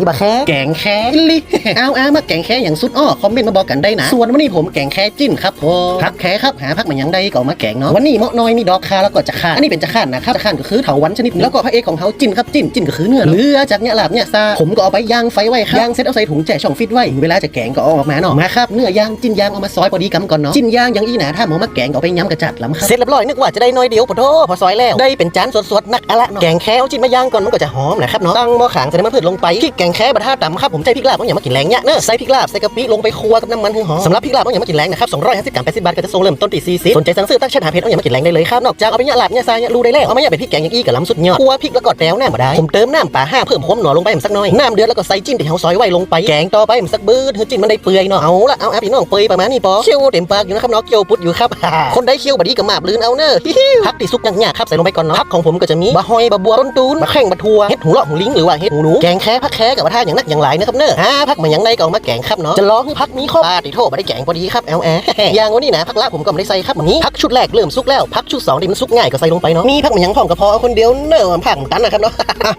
ผ่บะแค่แกงแค่ลิเอาเอามาแกงแค่อย่างสุดอ้อคอมเมนต์มาบอกกันได้นะ ส่วนวันนี้ผมแกงแค่จิ้นครับผมพักแค่ครับหาพักมันยังได้ก็เอามาแกงเนาะวันนี้เหมาะน้อยมีดอกคาแล้วก็จะข่านอันนี้เป็นจะข่านนะครับจะข่านก็คือเถาวันชนิดหนึงแล้วก็พระเอกของเขาจิ้นครับจิ้นจิ้นก็คือเนื้อเหลือจากเนี่ยหลาบเนี่ยซาผมก็เอาไปย่างไฟไว้ครับย่างเสร็จเอาใส่ถุงแจกช่องฟิตไว้เวลาจะแกงก็เอาออกมาเนาะมาครับเนื้อย่างจิ้นย่างเอามาซอยพอดีกำก่อนเนาะจิ้นย่างอย่างอีหนาถ้าหมอมาแกงก็เอาไปย้ำกระจัดล้ำครับเสร็จเรียบร้อยนึกว่าจะได้น้อยเดียวปะโถพอซอยแล้วได้เป็นจานสดๆนักอะละเนาะแกงแค่เอาจิ้นมาย่างก่อนมันก็จะหอมนะครับเนาะตั้งหม้อขางใส่น้ำมันพืชลงไปพริกแกงแค่บะท่าต่ำครับผมใจพริกลาบต้องอย่ามากินแรงเนี่ยเนอะใส่พริกลาบใส่กะปิลงไปคั่วกับน้ำมันให้หอมสำหรับพริกลาบต้องอย่ามากินแรงนะครับ250กรัม80บาทก็จะส่งเริ่มต้นที่40สนใจสั่งซื้อตั้งแชทหาเพจต้องอย่ามากินแรงได้เลยครับนอกจากเอาไปเนี่ยลาบเนี่ยทรายเนี่ยรูได้แล้วเอามาเนี่ยเป็นพริกแกงอย่างอี้กับล้ำสุดยอดคั่วพริกแล้วก็แต้วน้ำมาได้ผมเติมน้ำปลาห้าเพิ่มความหน่อลงไปสักหน่อยน้ำเดือดแล้วก็ใส่จิ้นที่เฮาซอยไว้ลงไปแกงต่อไปมันสักบื้อเธอจิ้นมันได้เปื่อยเนาะเอาละเอาเอาพี่น้องเปื่อยประมาณนี้ปอเคี่ยวเต็มปากอยู่นะครับเนาะเคี่ยวปุดอยู่ครับคนได้เคี่ยวบดนีกับหมาบลื่นเอาเนอะฮิฮิวผักที่สุกยากๆครับใส่ลงไปก่อนเนาะผักของผมก็จะมีบะฮอยบะบัวต้นตูนบะแข้งบะทัวเห็ดหูเลาะหูลิงหรือว่าเห็ดหูหนูแกงแค่ผักแค่กับมะท่าอย่างนักอย่างหลายนะครับเนอะอ่าผักมันยังได้ก็เอามาแกงครับเนาะจะร้องให้ผักนี้ครบปาติโทษมาได้แกงพอดีครับแอลแออย่างวันนี้นะผักละผมก็ไม่ได้ใส่ครับวันนี้ผักชุดแรกเริ่มสุกแล้วผักชุดสองที่มันสุกง่ายก็ใส่ลงไปเนาะมีผักมันยังพร้อมก็พอเอาคนเดียวเนอะผักมันนะครับเนาะ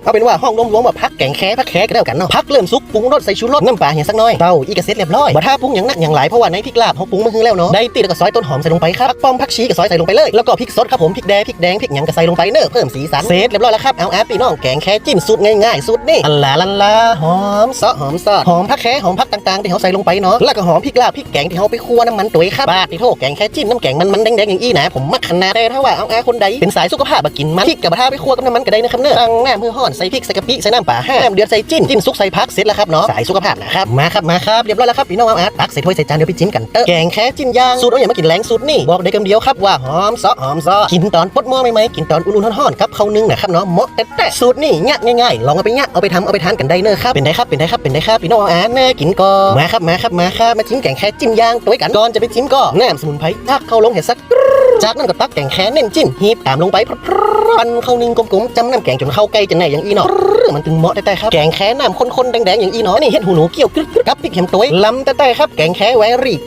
เอาเป็นว่าห้องรวมๆแบบผักแกงแค่ผักแค่ก็ได้กันเนาะผักเริ่มสุกปรุงรสใส่ชูรสน้ำปลาอย่างสักน่อยเต้าอีกระเซ็ตเรียบร้อยบ่ถ้าปรุงอย่างนักอย่างหลายเพราะว่าในพริกลาบเขาปรุงมาคือแล้วเนาะได้ตีแล้วก็ซอยต้นหอมใส่ลงไปครับผักป้อมผักชีก็ซอยใส่ลงไปเลยแล้วก็พริกสดครับผมพริกแดงพริกแดงพริกหยังก็ใส่ลงไปเนอะเพิ่มสีสันเสร็จเรียบร้อยแล้วครับเอาแอปปี้น้องแกงแค่จิ้นสูตรง่ายๆสูตรนี่อัลลาลันลาหอมซอหอมซอสหอมผักแค่หอมผักต่างๆที่เขาใส่ลงไปเนาะแล้วก็หอมพริกลาบพริกแกงที่เขาไปคั่วน้ำมันตุ๋ยครับบาดที่โทษแกงแค่จิ้นน้ำแกงมันมันแดงๆอย่างอี้นะผมมักขนาดแต่ถ้าว่าเอาแอคนใดเป็นสายสุขภาพมากินมันพริกกับบ่ท่าไปคั่วกับน้ำมันก็ได้นะครับเนอะตั้งน้ำเพื่อห่อนใส่พริกใส่กะปิใส่น้ำปลาห้ามเดือดใส่จิ้นจิ้นซุกใส่ผักเสร็จแล้วครับเนาะสายสุขภาพนะครับมาครับมาครับเรียบร้อยแล้วครับพี่น้องเอาอาร์ตตักใส่ถ้วยใส่จานเดี๋ยวไปจิ้มกันเตอะแกงแค่จิ้นย่างสูตรเอาอย่ามากินแรงสูตรนี่บอกได้คำเดียวครับว่าหอมซอหอมซอกินตอนปดหม้อใหม่ๆกินตอนอุ่นๆห่อนๆกับเขานึ่งนะครับเนาะเหมาะแต่แต่สูตรนี่ง่ายง่ายๆลองเอาไปง่ายเอาไปทำเอาไปทานกันได้เนอครับเป็นได้ครับเป็นได้ครับเป็นได้ครับพี่น้องอาอาร์ตแน่กินก็มาครับมาครับมาครับมาจิ้มแกงแค่จิ้มย่างตัวกันก่อนจะไปจิ้มก็น้ำสมุนไพรทักเข้าลงเห็ดสัก จากนั้นก็ตักแกงแค่เน้นจิ้นฮีบตามลงไปปันเข้านิ่งกลมๆจำน้ำแกงจนเข้าใกล้จะแน่อย่างอีเนาะมันถึงเหมาะแต่ครับแกงแค่น้ำข้นๆแดงๆอย่างอีเนาะนี่เห็ดหูหนูเกี่ยวกรึ๊ดๆกับพริกเข็มตัวล้ำแต่ครับแกงแค่แวรี่